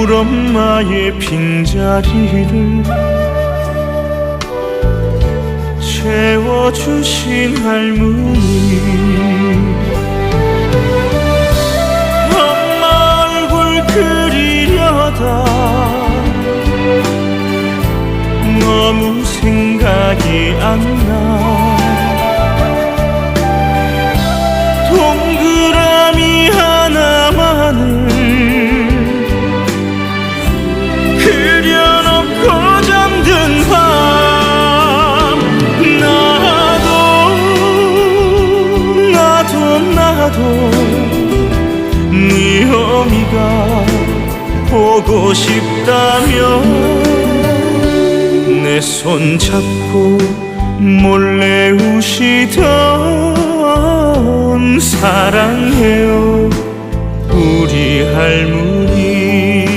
울 엄마의 빈자리를 채워주신 할머니. 엄마 얼굴 그리려다 너무 생각이 안나. 동그 나도 네 어미가 보고 싶다면 내 손 잡고 몰래 우시던 사랑해요. 우리 할머니